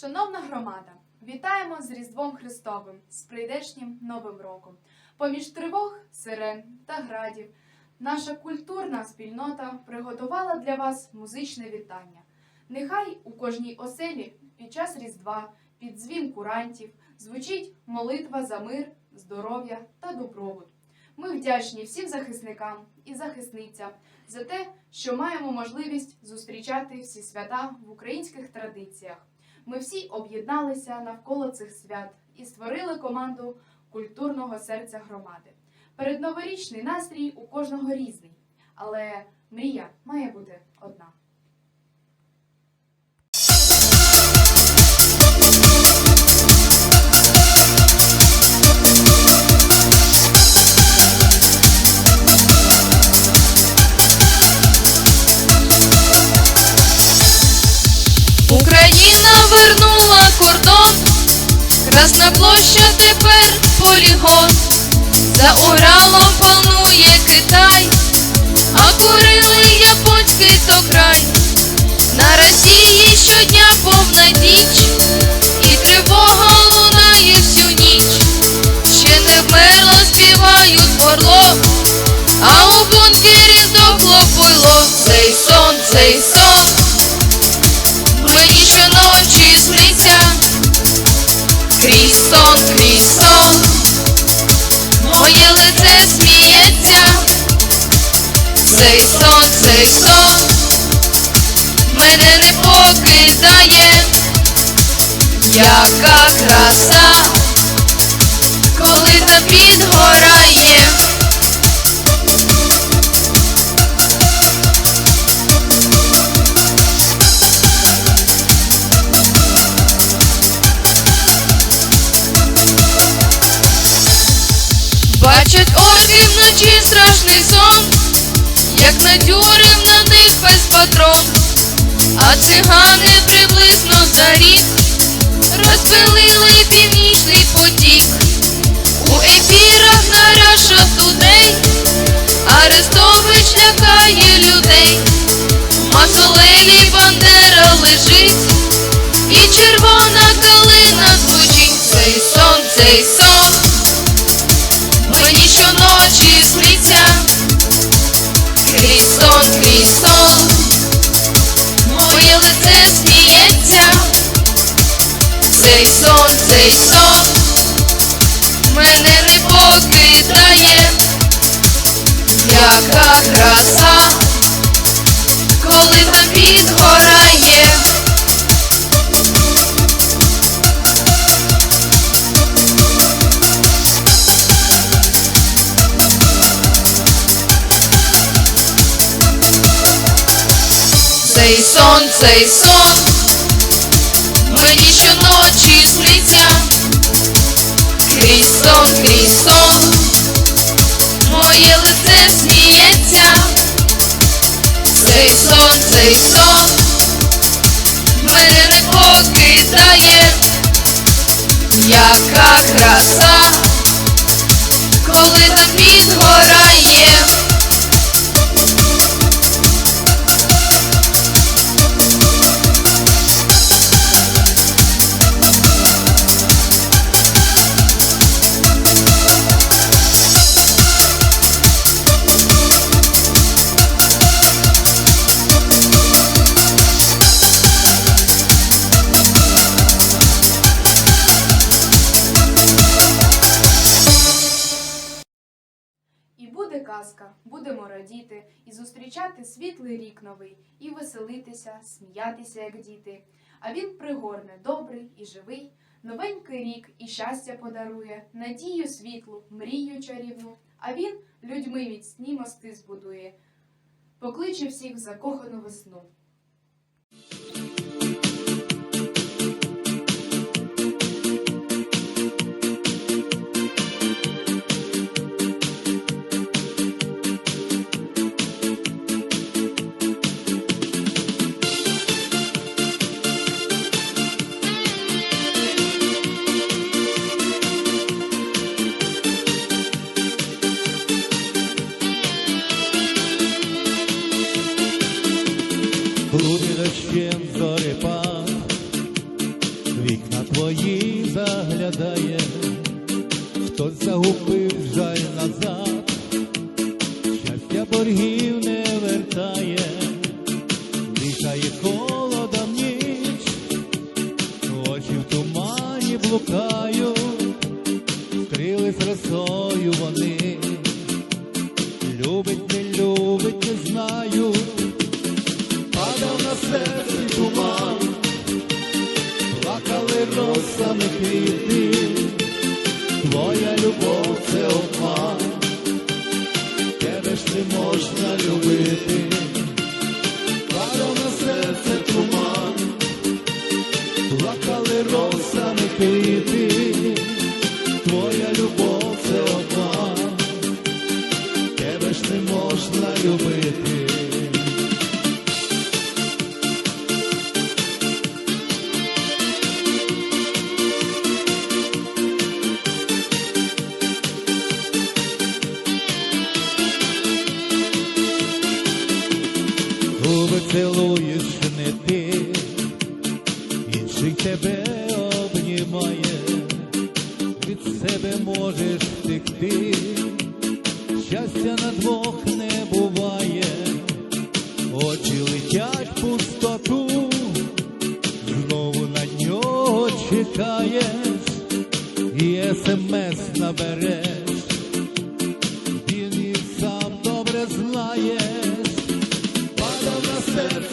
Шановна громада, вітаємо з Різдвом Христовим, з прийдешнім Новим роком. Поміж тривог, сирен та градів, наша культурна спільнота приготувала для вас музичне вітання. Нехай у кожній оселі під час Різдва, під дзвін курантів, звучить молитва за мир, здоров'я та добробут. Ми вдячні всім захисникам і захисницям за те, що маємо можливість зустрічати всі свята в українських традиціях. Ми всі об'єдналися навколо цих свят і створили команду культурного серця громади. Передноворічний настрій у кожного різний, але мрія має бути одна. Красна площа тепер полігон, за Уралом панує Китай, а курили японський то край. На Росії щодня повна діч, і тривога лунає всю ніч. Ще не вмерло, співають горло, а у бункері здохло пило. Цей сон, цей сон. Цей сон, цей сон, мене не покидає, яка краса, коли та підгорає. Бачать очі вночі страшний сон, як надюрив на них весь патрон, а цигани приблизно за рік розпилили північний потік. У ефірах на Russia Арестович лякає людей. Мавзолеї Бандера лежить, і червона калина звучить. Цей сон, цей сон. Мені щоночі моє лице сміється, цей сон, цей сон, цей сон, мені щоночі сниться, крізь сон, крізь сон, моє лице сміється, цей сон, цей сон, мене не покидає, яка краса, коли та підгорає. Світлий рік новий, і веселитися, сміятися, як діти. А він пригорне, добрий і живий, новенький рік і щастя подарує, надію світлу, мрію чарівну. А він людьми міцні мости збудує, покличе всіх в закохану весну. Боргів не вертає, дихає холодом ніч, очі в тумані блукають, можна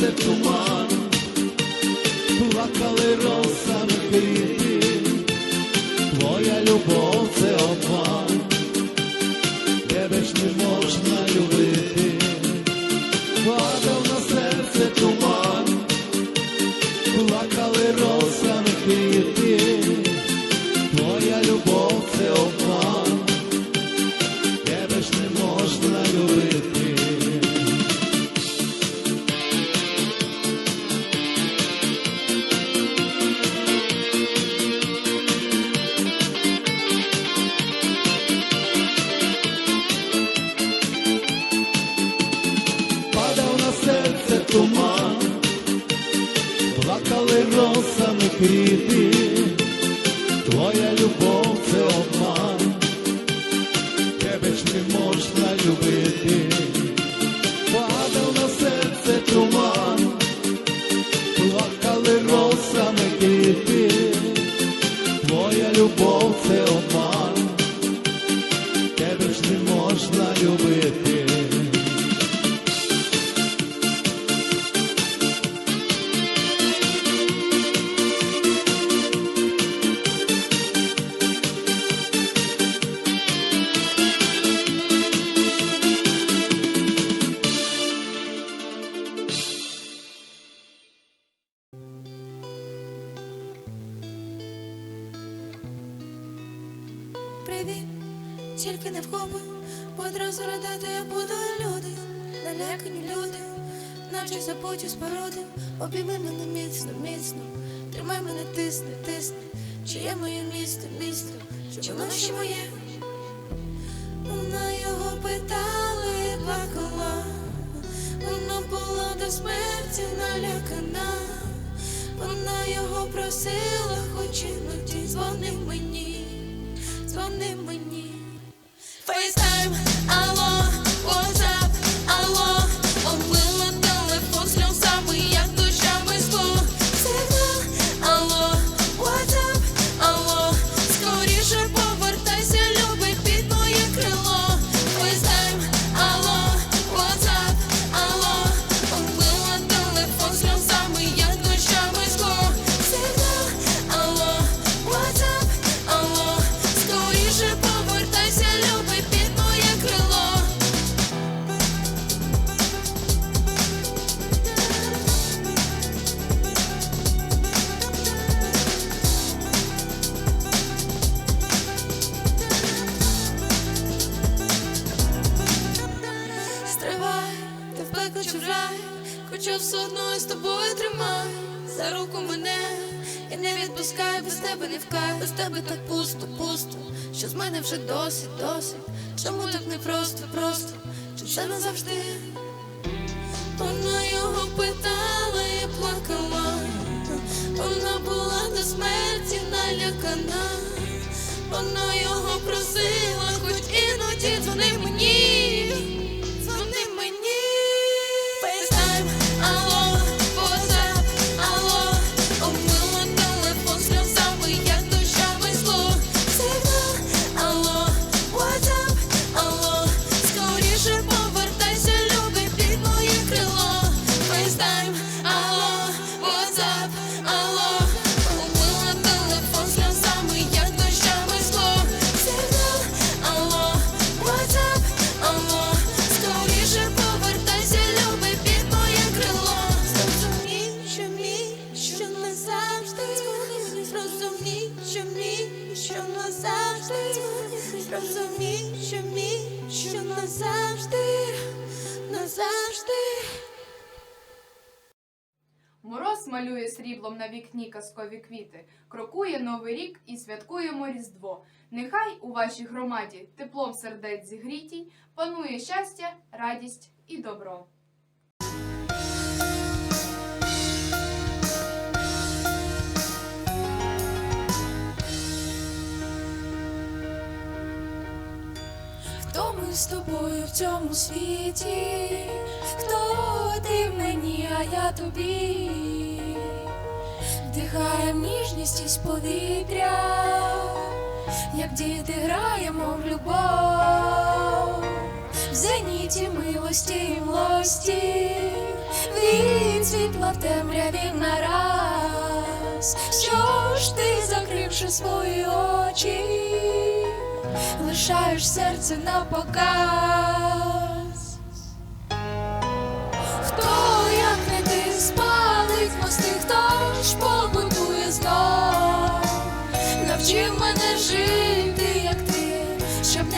на серце escrito Привіт, тільки не вхопи, бо одразу радати я буду люди, налякані люди, наче забуті споруди, обійми мене міцно, міцно, тримай мене, тисни, тисни, чи є моє місто, місто, чи воно ще моє? Вона його питала і плакала, вона була до смерті налякана, вона його просила, хоч іноді дзвони мені, дзвони відпускай, без тебе не вкай, без тебе так пусто, пусто, що з мене вже досить, досить. Чому так не просто, просто, чи все назавжди? Вона його питала і плакала, вона була до смерті як вона, його просила, хоч іноді дзвони мені, вікні казкові квіти, крокує новий рік і святкуємо Різдво. Нехай у вашій громаді теплом сердець зігрітій, панує щастя, радість і добро. Хто ми з тобою в цьому світі? Хто ти мені, а я тобі? Вдихаєм ніжність із повітря, як діти граємо в любов, в зеніті милості і млості, від світла в темряві нараз. Що ж ти, закривши свої очі? лишаєш серце на показ.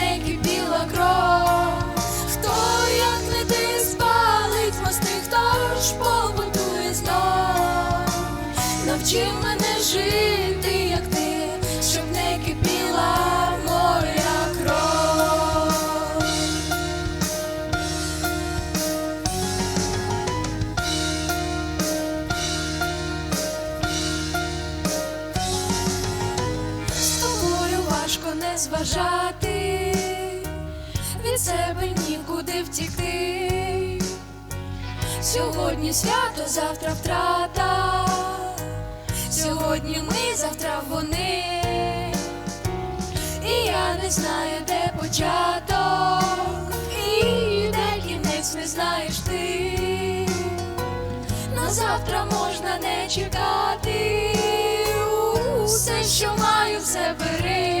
щоб не кипіла кров. Сьогодні свято, завтра втрата. Сьогодні ми, завтра вони. І я не знаю, де початок, і де кінець не знаєш ти. На завтра можна не чекати. Усе, що маю, все бери.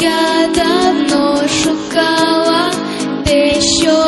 я давно шукала, те, що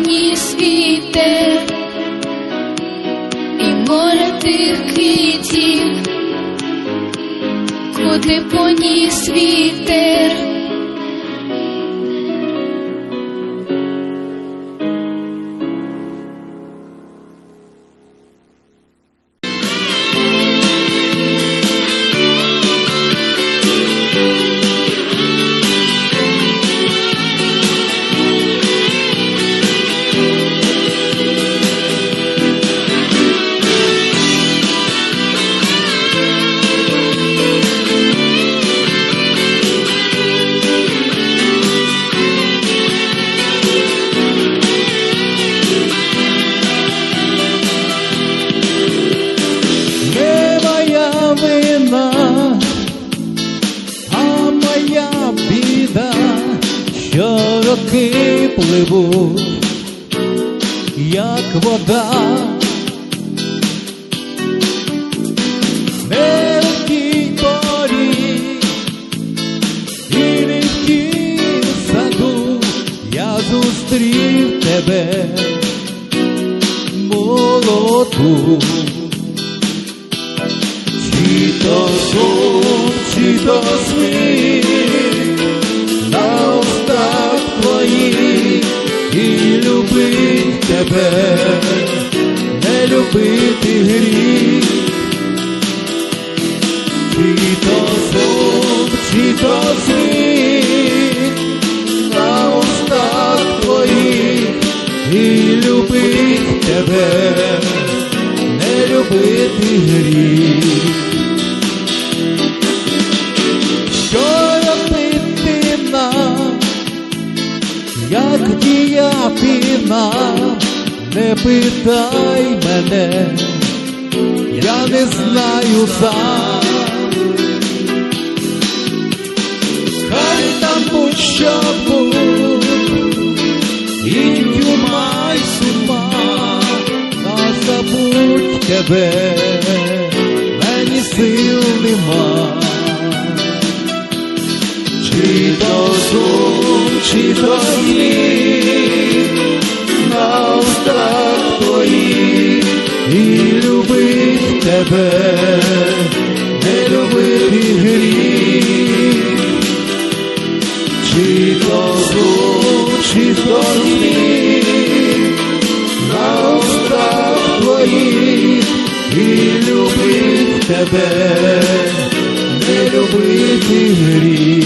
куди світе і море тих квітів куди поні світе. Що роки пливуть, як вода. Не в тій саду я зустрів тебе молоду. Чи то сум, чи то сміх, любить тебе, не любити гріх. Чи то сум, чи то сміх, на устах твоїх і любить тебе, не любити гріх. Питай мене, я не знаю сам. Хай там будь-що будь, і тюрма, й сума, та забудь тебе, мені сил нема. Чи то сум, чи то сміх, тебе, не любити гріх. Чи то сум, чи то сміх, на устах твоїх і любить тебе, не любити гріх.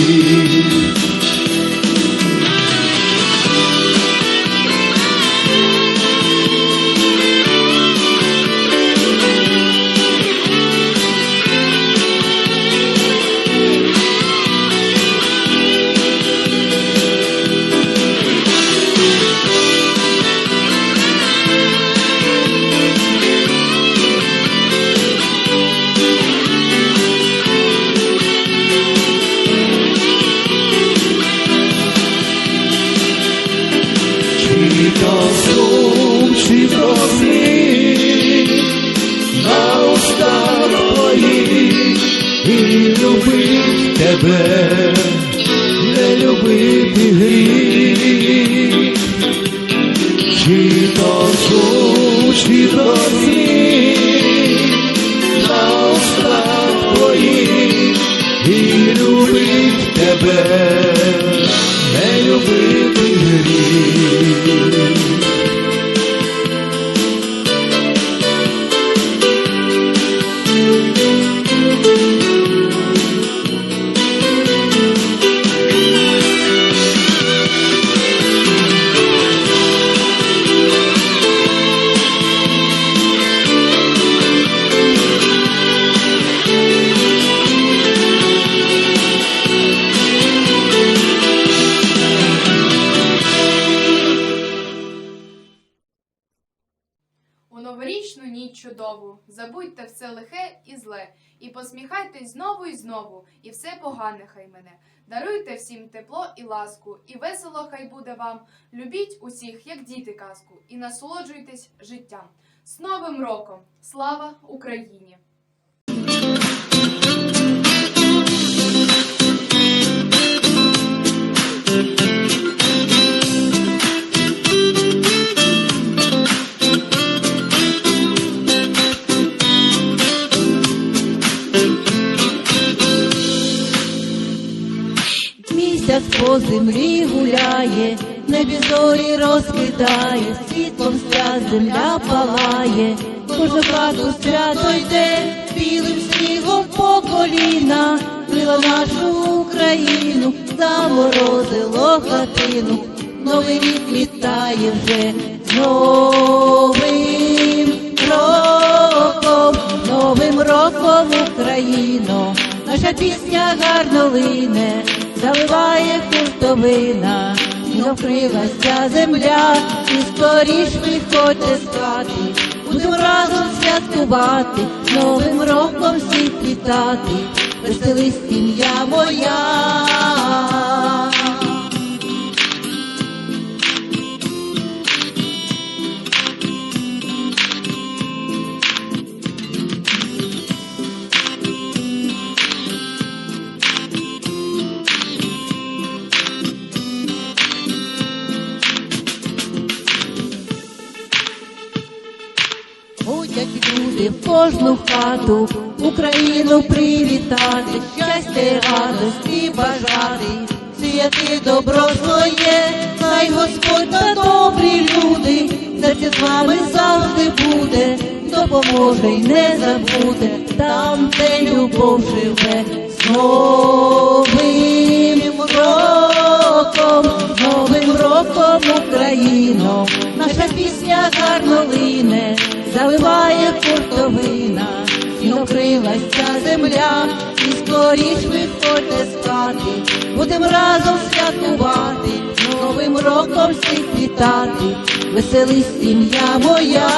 І посміхайтесь знову і знову, і все погане хай мене. Даруйте всім тепло і ласку, і весело хай буде вам. Любіть усіх, як діти казку, і насолоджуйтесь життям. З Новим роком! Слава Україні! Землі гуляє, небі зорі розкидає, світлом вся земля палає, кожну хату свято йде, білим снігом по коліна, крила нашу Україну, заморозило хатину, новий рік вітає вже з новим роком, новим роком Україно, наша пісня гарно лине, заливає хуртовина, і вкрилася земля, і скоріш виходьте спати, будемо разом святкувати, новим роком всіх вітати, веселись сім'я моя. Кожну хату, Україну привітати, щастя радості бажати, сіяти добро своє, хай Господь та добрі люди, серце з вами завжди буде, допоможе й не забуде, там, де любов живе, з новим роком, новим роком Україно, наша пісня гарно лине, заливає фортовина, і окрилася земля, і скоріш виходьте з хати, будем разом святкувати, новим роком всіх вітати, веселись сім'я моя.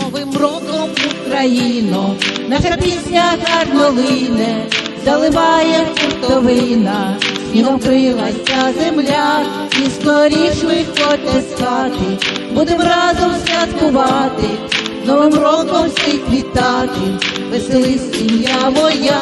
Новим роком Україно, наша пісня гарно лине, заливає фуртовина, снігом крилася земля, і скоріш виходьте з хати, будем разом святкувати, новим роком всіх вітати, веселись сім'я моя.